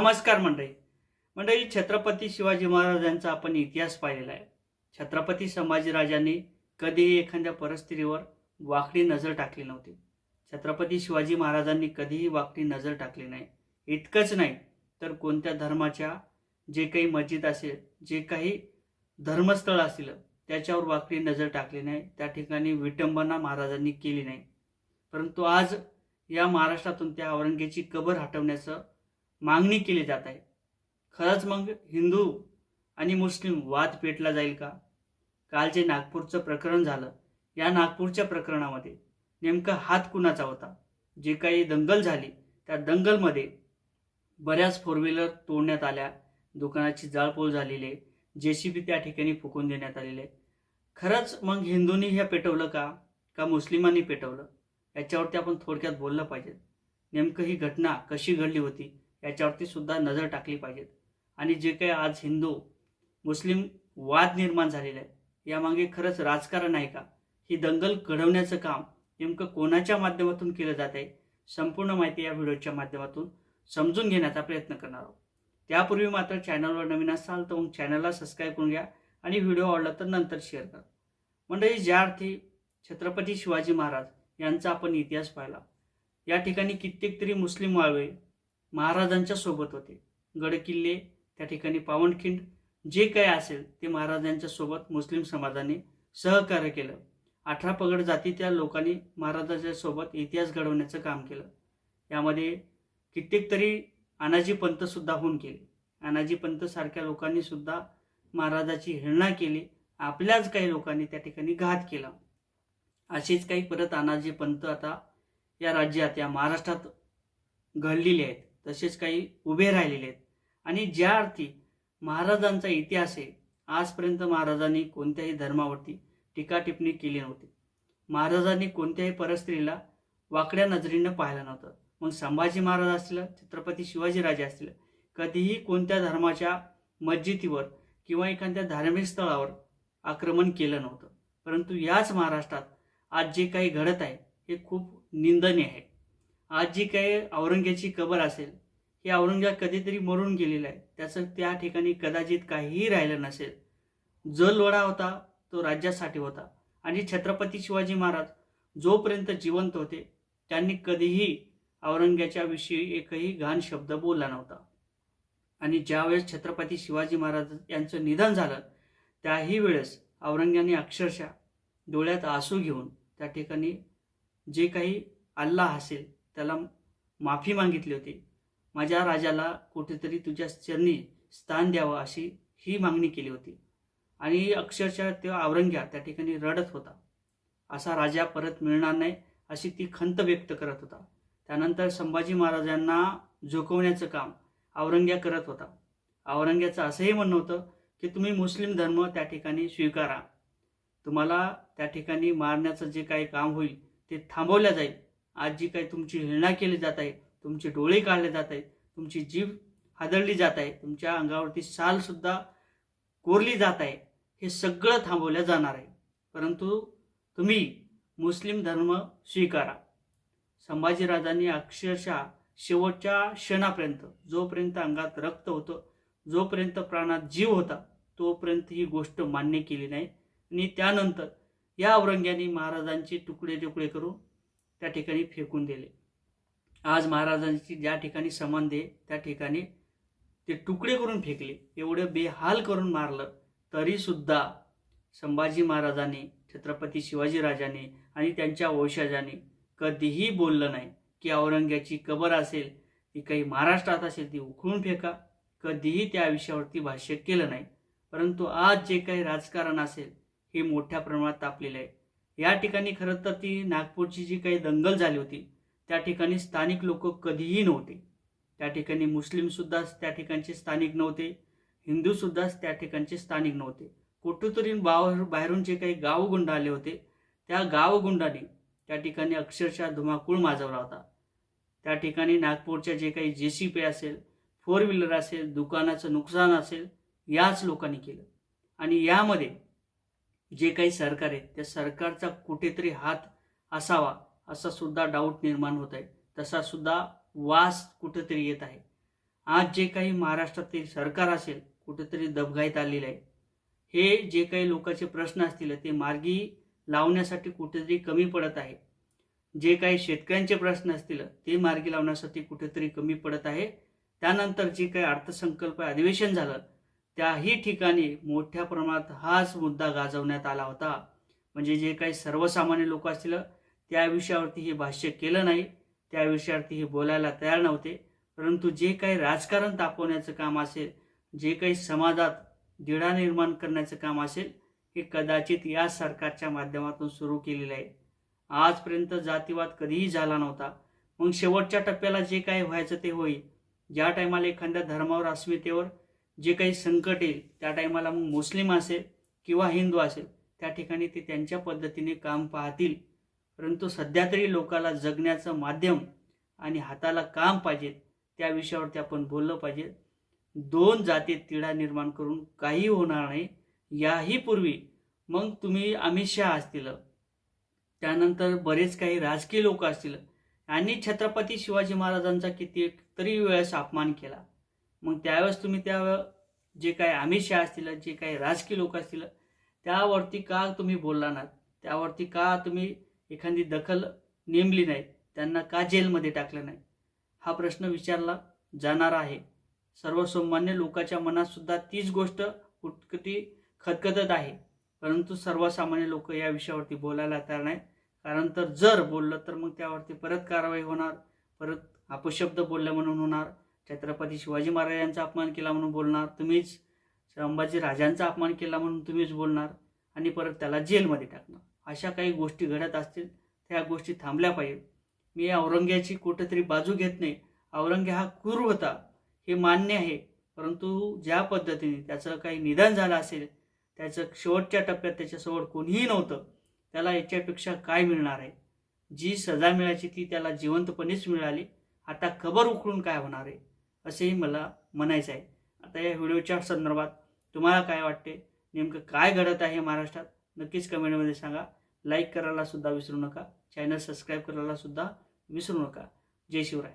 नमस्कार मंडळी. मंडळी छत्रपती शिवाजी महाराजांचा आपण इतिहास पाहिलेला आहे. छत्रपती संभाजीराजांनी कधीही एखाद्या परिस्थितीवर वाकडी नजर टाकली नव्हती. छत्रपती शिवाजी महाराजांनी कधीही वाकडी नजर टाकली नाही. इतकंच नाही तर कोणत्या धर्माच्या जे काही मस्जिद असेल जे काही धर्मस्थळ असेल त्याच्यावर वाकडी नजर टाकली नाही. त्या ठिकाणी विटंबना महाराजांनी केली नाही. परंतु आज या महाराष्ट्रातून त्या औरंगेची कबर हटवण्याचं मागणी केली जात आहे. खरंच मग हिंदू आणि मुस्लिम वाद पेटला जाईल का? काल जे नागपूरचं प्रकरण झालं. या नागपूरच्या प्रकरणामध्ये नेमका हात कुणाचा होता? जे काही दंगल झाली त्या दंगलमध्ये बऱ्याच फोर व्हीलर तोडण्यात आल्या. दुकानाची जाळपोळ झालेली आहे. जे सी बी त्या ठिकाणी फुकून देण्यात आलेले खरंच मग हिंदूंनी हे पेटवलं का? का मुस्लिमांनी पेटवलं? याच्यावरती आपण थोडक्यात बोललं पाहिजे. नेमकं ही घटना कशी घडली होती? याच्यावरती सुद्धा नजर टाकली पाहिजेत. आणि जे काही आज हिंदू मुस्लिम वाद निर्माण झालेला आहे यामागे खरंच राजकारण आहे का? ही दंगल घडवण्याचं काम नेमकं कोणाच्या माध्यमातून केलं जात आहे? संपूर्ण माहिती या व्हिडिओच्या माध्यमातून समजून घेण्याचा प्रयत्न करणार आहोत. त्यापूर्वी मात्र चॅनलवर नवीन असाल तर मग चॅनलला सबस्क्राईब करून घ्या आणि व्हिडिओ आवडला तर नंतर शेअर करा. मंडळी ज्या अर्थी छत्रपती शिवाजी महाराज यांचा आपण इतिहास पाहिला या ठिकाणी कित्येक तरी मुस्लिम वाळवे महाराजांच्या सोबत होते. गडकिल्ले त्या ठिकाणी पावनखिंड जे काय असेल ते महाराजांच्या सोबत मुस्लिम समाजाने सहकार्य केलं. अठरा पगड जाती त्या लोकांनी महाराजांच्या सोबत इतिहास घडवण्याचं काम केलं. यामध्ये कित्येक तरी अनाजी पंतसुद्धा होऊन केले अनाजी पंत सारख्या लोकांनी सुद्धा महाराजाची हिरणा केली. आपल्याच काही लोकांनी त्या ठिकाणी घात केला. असेच काही परत अनाजी पंत आता या राज्यात या महाराष्ट्रात घडलेले आहेत. तसेच काही उभे राहिलेले आहेत. आणि ज्या अर्थी महाराजांचा इतिहास आहे आजपर्यंत महाराजांनी कोणत्याही धर्मावरती टीका टिप्पणी केली नव्हती. महाराजांनी कोणत्याही परिस्थितीला वाकड्या नजरेनं पाहिलं नव्हतं. मग संभाजी महाराज असतील छत्रपती शिवाजीराजे असतील कधीही कोणत्या धर्माच्या मस्जिदीवर किंवा एखाद्या धार्मिक स्थळावर आक्रमण केलं नव्हतं. परंतु याच महाराष्ट्रात आज जे काही घडत आहे हे खूप निंदनीय आहे. आज जी काही औरंगेची कबर असेल हे औरंगजेब कधीतरी मरून गेलेलं आहे. त्याचं त्या ठिकाणी कदाचित काहीही राहिलं नसेल. जो लोढा होता तो राज्यासाठी होता. आणि छत्रपती शिवाजी महाराज जोपर्यंत जिवंत होते त्यांनी कधीही औरंग्याच्या विषयी एकही घाण शब्द बोलला नव्हता. आणि ज्यावेळेस छत्रपती शिवाजी महाराज यांचं निधन झालं त्याही वेळेस औरंग्याने अक्षरशः डोळ्यात आसू घेऊन त्या ठिकाणी जे काही अल्लाह असेल त्याला माफी मागितली होती. माझ्या राजाला कुठेतरी तुझ्या चरणी स्थान द्यावं अशी ही मागणी केली होती. आणि अक्षरशः तो औरंग्या त्या ठिकाणी रडत होता. असा राजा परत मिळणार नाही अशी ती खंत व्यक्त करत होता. त्यानंतर संभाजी महाराजांना झोकवण्याचं काम औरंग्या करत होता. औरंग्याचं असंही म्हणणं होतं की तुम्ही मुस्लिम धर्म त्या ठिकाणी स्वीकारा. तुम्हाला त्या ठिकाणी मारण्याचं जे काही काम होईल ते थांबवल्या जाईल. आज जी काही तुमची हिळणा केली जात आहे तुमचे डोळे काढले जात आहेत तुमची जीभ हादळली जात आहे तुमच्या अंगावरती साल सुद्धा कोरली जात आहे हे सगळं थांबवलं जाणार आहे. परंतु तुम्ही मुस्लिम धर्म स्वीकारा. संभाजीराजांनी अक्षरशः शेवटच्या क्षणापर्यंत जोपर्यंत अंगात रक्त होतं जोपर्यंत प्राणात जीव होता तोपर्यंत ही गोष्ट मान्य केली नाही. आणि त्यानंतर या औरंग्याने महाराजांचे तुकडे तुकडे करून त्या ठिकाणी फेकून दिले. आज महाराजांची ज्या ठिकाणी समाधी त्या ठिकाणी ते तुकडे करून फेकले. एवढं बेहाल करून मारलं तरीसुद्धा संभाजी महाराजांनी छत्रपती शिवाजीराजांनी आणि त्यांच्या वंशजाने कधीही बोललं नाही की औरंग्याची कबर असेल ती काही महाराष्ट्रात असेल ती उखळून फेका. कधीही त्या विषयावरती भाष्य केलं नाही. परंतु आज जे काही राजकारण असेल हे मोठ्या प्रमाणात तापलेलं आहे. या ठिकाणी खरं तर ती नागपूरची जी काही दंगल झाली होती त्या ठिकाणी स्थानिक लोक कधीही नव्हते. त्या ठिकाणी मुस्लिमसुद्धा त्या ठिकाणचे स्थानिक नव्हते. हिंदूसुद्धा त्या ठिकाणचे स्थानिक नव्हते. कुठेतरी बाहेर बाहेरून जे काही गावगुंड आले होते त्या गावगुंडाने त्या ठिकाणी अक्षरशः धुमाकूळ माजवला होता. त्या ठिकाणी नागपूरच्या जे काही जे सी पी असेल फोर व्हीलर असेल दुकानाचं नुकसान असेल याच लोकांनी केलं. आणि यामध्ये जे काही सरकार आहे त्या सरकारचा कुठेतरी हात असावा असा सुद्धा डाऊट निर्माण होत आहे. तसा सुद्धा वास कुठेतरी येत आहे. आज जे काही महाराष्ट्रातील सरकार असेल कुठेतरी दबघाईत आलेलं आहे. हे जे काही लोकांचे प्रश्न असतील ते मार्गी लावण्यासाठी कुठेतरी कमी पडत आहे. जे काही शेतकऱ्यांचे प्रश्न असतील ते मार्गी लावण्यासाठी कुठेतरी कमी पडत आहे. त्यानंतर जे काही अर्थसंकल्प अधिवेशन झालं त्याही ठिकाणी मोठ्या प्रमाणात हाच मुद्दा गाजवण्यात आला होता. म्हणजे जे काही सर्वसामान्य लोक असतील त्या विषयावरती हे भाष्य केलं नाही त्या विषयावरती हे बोलायला तयार नव्हते. परंतु जे काही राजकारण तापवण्याचं काम असेल जे काही समाजात दिडा निर्माण करण्याचं काम असेल हे कदाचित या सरकारच्या माध्यमातून सुरू केलेलं आहे. आजपर्यंत जातीवाद कधीही झाला नव्हता. मग शेवटच्या टप्प्याला जे काही व्हायचं ते होईल. ज्या टायमाला एखाद्या धर्मावर अस्मितेवर जे काही संकट येईल त्या टायमाला मग मुस्लिम असेल किंवा हिंदू असेल त्या ठिकाणी ते त्यांच्या पद्धतीने काम पाहतील. परंतु सध्या तरी लोकाला जगण्याचं माध्यम आणि हाताला काम पाहिजे त्या विषयावरती आपण बोललं पाहिजे. दोन जातीत तिढा निर्माण करून काही होणार नाही याही पूर्वी मग तुम्ही अमित शहा असतील. त्यानंतर बरेच काही राजकीय लोक असतील यांनी छत्रपती शिवाजी महाराजांचा किती तरी वेळेस अपमान केला. मग त्यावेळेस तुम्ही त्या जे काही अमित शहा असतील जे काही राजकीय लोक असतील त्यावरती का तुम्ही बोलला ना त्यावरती का तुम्ही एखादी दखल नेमली नाही त्यांना का जेलमध्ये टाकलं नाही? हा प्रश्न विचारला जाणार आहे. सर्वसामान्य लोकांच्या मनातसुद्धा तीच गोष्ट कुटकुटी खतखतत आहे. परंतु सर्वसामान्य लोक या विषयावरती बोलायला तयार नाही कारण तर जर बोललं तर मग त्यावरती परत कारवाई होणार परत अपशब्द बोलल्या म्हणून होणार. छत्रपती शिवाजी महाराजांचा अपमान केला म्हणून बोलणार तुम्हीच संभाजी राजांचा अपमान केला म्हणून तुम्हीच बोलणार आणि परत त्याला जेलमध्ये टाकणार. अशा काही गोष्टी घडत असतील त्या गोष्टी थांबल्या पाहिजेत. मी औरंग्याची कुठंतरी बाजू घेत नाही. औरंग्या हा क्रूर होता हे मान्य आहे. परंतु ज्या पद्धतीने त्याचं काही निधन झालं असेल त्याचं शेवटच्या टप्प्यात त्याच्यासमोर कोणीही नव्हतं त्याला याच्यापेक्षा काय मिळणार आहे? जी सजा मिळायची ती त्याला जिवंतपणेच मिळाली. आता खबर उकळून काय होणार आहे? असेही मला म्हणायचं आहे. आता या व्हिडिओच्या संदर्भात तुम्हाला काय वाटते? नेमकं काय घडत आहे महाराष्ट्रात? नक्कीच कमेंटमध्ये सांगा. लाईक करायला सुद्धा विसरू नका. चॅनल सबस्क्राईब करायला सुद्धा विसरू नका. जय शिवराय.